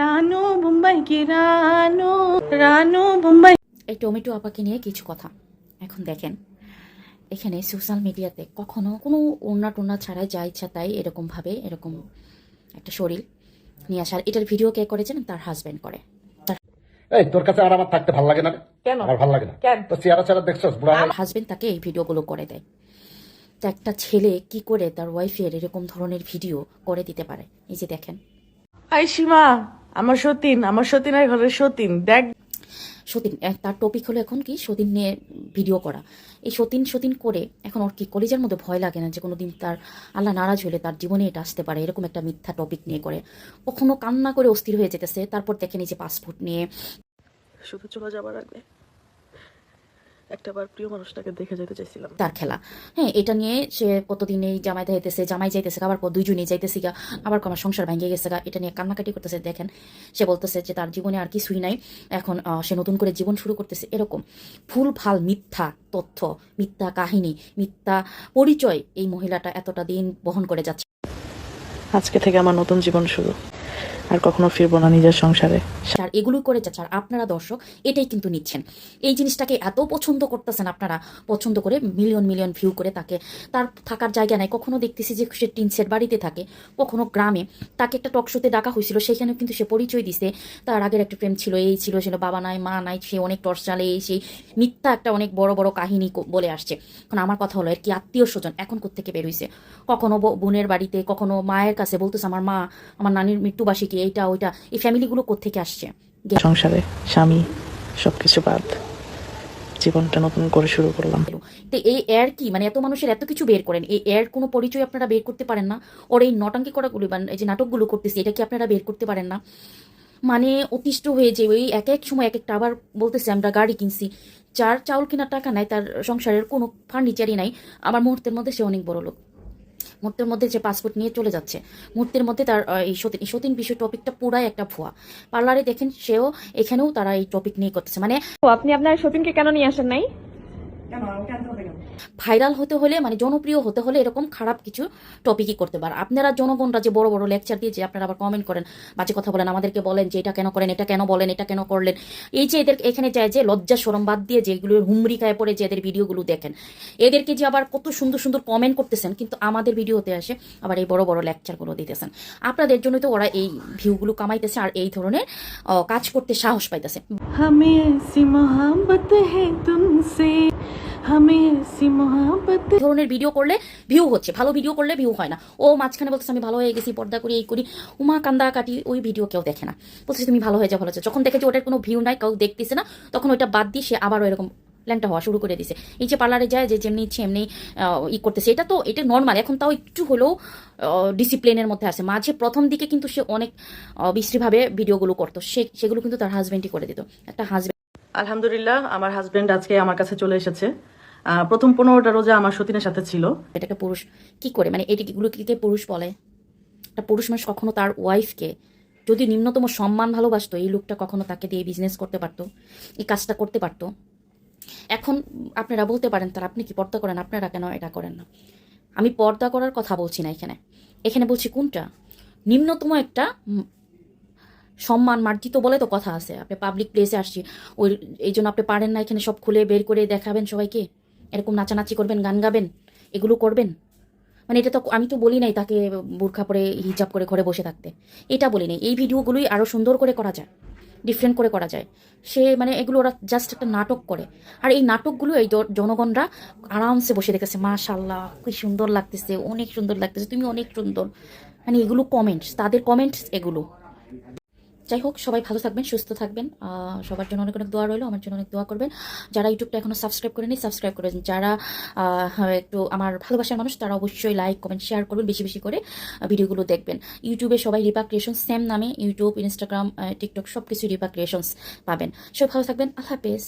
রানু মুম্বাই কি রানু? রানু মুম্বাই এই টমেটো আপাকে নিয়ে কিছু কথা। এখন দেখেন এখানে সোশ্যাল মিডিয়াতে কখনো কোনো ওড়না টোনা ছাড়া যা ইচ্ছা তাই এরকমভাবে এরকম একটা শরীর নিয়ে আসার। এটার ভিডিও কে করেছেন তার হাজব্যান্ড করে। এই তোর কাছে আর আমার থাকতে ভালো লাগে না কেন? আমার ভালো লাগে না। কেন? তো চেহারা চেহারা দেখছস বুড়া হাজবেন্ড তাকে এই ভিডিওগুলো করে দেয়। তো একটা ছেলে কি করে তার ওয়াইফের এরকম ধরনের ভিডিও করে দিতে পারে? এই যে দেখেন। আমার সতীন আমার সতীনের ঘরের সতীন দেখ। সতীন তার টপিক হলো এখন কি? সতীন নিয়ে ভিডিও করা। এই সতীন সতীন করে এখন ওর কি কলেজের মধ্যে ভয় লাগে না যে কোনো দিন তার আল্লাহ নারাজ হলে তার জীবনে এটা আসতে পারে এরকম একটা মিথ্যা টপিক নিয়ে করে। কখনো কান্না করে অস্থির হয়ে যেতেছে তারপর দেখে নিজে পাসপোর্ট নিয়ে। শুধু চলে যাবার আগে। একটাবার প্রিয় মানুষটাকে দেখে যেতে চাইছিলাম। তার খেলা। হ্যাঁ এটা নিয়ে সে কতদিন এই জামাই যাইতেছে জামাই যাইতেছে আবার পর দুইজনই যাইতেছে গা আবার আমার সংসার ভেঙে গেছে গা এটা নিয়ে কান্নাকাটি করতেছে। দেখেন সে বলতেছে যে তার জীবনে আর কিছুই নাই। এখন সে নতুন করে জীবন শুরু করতেছে। এরকম ফুল ভালো মিথ্যা তথ্য মিথ্যা কাহিনী মিথ্যা পরিচয় এই মহিলাটা এতটা দিন বহন করে যাচ্ছে। আজকে থেকে আমার নতুন জীবন শুরু। আর কখনো ফিরবো না নিজের সংসারে। আর এগুলো করে যাচ্ছে আর আপনারা দর্শক এটাই কিন্তু নিচ্ছেন। এই জিনিসটাকে এত পছন্দ করতেছেন আপনারা, পছন্দ করে মিলিয়ন মিলিয়ন ভিউ করে তাকে, তার থাকার জায়গা নাই। কখনো দেখতেছি যে সে টিনসের বাড়িতে থাকে, কখনো গ্রামে। তাকে একটা টক শোতে ডাকা হয়েছিল, সেখানেও কিন্তু সে পরিচয় দিছে। তার আগের একটা প্রেম ছিল, এই ছিল ছিল বাবা নাই, মা নাই, সে অনেক টর্চালে এই সেই মিথ্যা একটা অনেক বড় বড় কাহিনী বলে আসছে। এখন আমার কথা হলো, এর কি আত্মীয় স্বজন এখন কোথেকে বের হইছে? কখনো বোনের বাড়িতে, কখনো মায়ের কাছে, বলতেছে আমার মা, আমার নানির মৃত্যুবার্ষিকী এইটা ওইটা এই ফ্যামিলিগুলো কোথেকে আসছে? সংসারে স্বামী সবকিছু বাদ। জীবনটা নতুন করে শুরু করলাম। তো এই এর কি? মানে এত মানুষের এত কিছু বের করেন। এই এর কোনো পরিচয় আপনারা বের করতে পারেন না? ওর এই নটাঙ্কি করাগুলি বা এই যে নাটকগুলো করতেছে এটা কি আপনারা বের করতে পারেন না? মানে অতিষ্ঠ হয়ে যে ওই এক এক সময় এক একটা আবার বলতেছে আমরা গাড়ি কিনছি। যার চাউল কেনার টাকা নাই তার সংসারের কোনো ফার্নিচারই নাই। আমার মুহূর্তের মধ্যে সে অনেক বড় লোক মুহূর্তের মধ্যে যে পাসপোর্ট নিয়ে চলে যাচ্ছে মুহূর্তের মধ্যে তার এই সতীন এই সতীন বিষয় টপিকটা পুরাই একটা ভুয়া। পার্লারে দেখেন সেও এখানেও তারা এই টপিক নিয়ে করতেছে। মানে আপনি আপনার সতীনকে কেন নিয়ে আসেন নাই? ভাইরাল হতে হলে মানে জনপ্রিয় হতে হলে এরকম খারাপ কিছু টপিকই করতে পারে। আপনারা জনগণরা যে বড় বড় লেকচার দিয়ে যে আপনারা আবার কমেন্ট করেন, বাজে কথা বলেন, আমাদেরকে বলেন যে এটা কেন করেন, এটা কেন বলেন, এটা কেন করলেন। এই যে এদের এখানে যায় যে লজ্জা সরম বাদ দিয়ে যেগুলো হুমরি খায় পড়ে যে এদের ভিডিওগুলো দেখেন। এদেরকে যে আবার কত সুন্দর সুন্দর কমেন্ট করতেছেন, কিন্তু আমাদের ভিডিওতে আসে আবার এই বড় বড় লেকচারগুলো দিতেছেন। আপনাদের জন্য তো ওরা এই ভিউগুলো কামাইতেছে আর এই ধরনের কাজ করতে সাহস পাইতেছে। হামে তুমসে ধরনের ভিডিও করলে ভিউ হচ্ছে। ভালো ভিডিও করলে ভিউ হয় না। ও মাঝখানে বলতেছে আমি ভালো হয়ে গেছি পর্দা করি এই করি। উমা কান্দা কাটি ওই ভিডিও কেউ দেখে না। বলছে তুমি ভালো হয়ে যাও ভালো হয়েছে যখন দেখেছি ওটার কোনো ভিউ নাই কেউ দেখতেছে না তখন ওইটা বাদ দিয়ে সে আবারও এরকম প্ল্যানটা হওয়া শুরু করে দিছে। এই যে পার্লারে যায় যে যেমনি ইচ্ছে এমনি ই করতেছে এটা তো এটা নর্মাল এখন তাও একটু হলেও ডিসিপ্লিনের মধ্যে আছে। মাঝে প্রথম দিকে কিন্তু সে অনেক বিশ্রীভাবে ভিডিওগুলো করতো। সে সেগুলো কিন্তু তার হাজব্যান্ডই করে দিত। একটা হাজব্যান্ড আলহামদুলিল্লাহ আমার হাজব্যান্ড আজকে আমার কাছে চলে এসেছে। প্রথম পনেরোটা রোজা আমার সতীনের সাথে ছিল। এটাকে পুরুষ কি করে? মানে এগুলো কি পুরুষ বলে? একটা পুরুষ মানুষ কখনো তার ওয়াইফকে যদি নিম্নতম সম্মান ভালোবাসতো, এই লোকটা কখনো তাকে দিয়ে বিজনেস করতে পারতো, এই কাজটা করতে পারতো। এখন আপনারা বলতে পারেন, তার আপনি কি পর্দা করেন? আপনারা কেন এটা করেন না? আমি পর্দা করার কথা বলছি না এখানে। এখানে বলছি কোনটা? নিম্নতম একটা সম্মান মার্জিত বলে তো কথা আছে। আপনি পাবলিক প্লেসে আসছি, ওই এই জন্য আপনি পারেন না এখানে সব খুলে বের করে দেখাবেন সবাইকে। এরকম নাচানাচি করবেন, গান গাবেন, এগুলো করবেন? মানে এটা তো আমি তো বলি নাই তাকে বোরখা পরে হিজাব করে ঘরে বসে থাকতে। এটা বলি নাই। এই ভিডিওগুলোই আরও সুন্দর করে করা যায় ডিফারেন্ট করে করা যায়। সে মানে এগুলো ওরা জাস্ট একটা নাটক করে। আর এই নাটকগুলো এই জনগণরা আরামসে বসে দেখেছে মাশাল্লাহ কি সুন্দর লাগতেছে, অনেক সুন্দর লাগতেছে, তুমি অনেক সুন্দর। মানে এগুলো কমেন্টস তাদের কমেন্টস এগুলো। যাই হোক সবাই ভালো থাকবেন সুস্থ থাকবেন। সবার জন্য অনেক অনেক দোয়া রইল আমার জন্য অনেক দোয়া করবেন। যারা ইউটিউবটা এখনও সাবস্ক্রাইব করেনি সাবস্ক্রাইব করে যারা আহ, একটু আমার ভালোবাসার মানুষ তারা অবশ্যই লাইক কমেন্ট শেয়ার করবেন বেশি বেশি করে ভিডিওগুলো দেখবেন। ইউটিউবে সবাই রিপা ক্রিয়েশন সেম নামে ইউটিউব ইনস্টাগ্রাম টিকটক সব কিছু রিপা ক্রিয়েশনস পাবেন। সব ভালো থাকবেন আল্লাহ হাফেজ।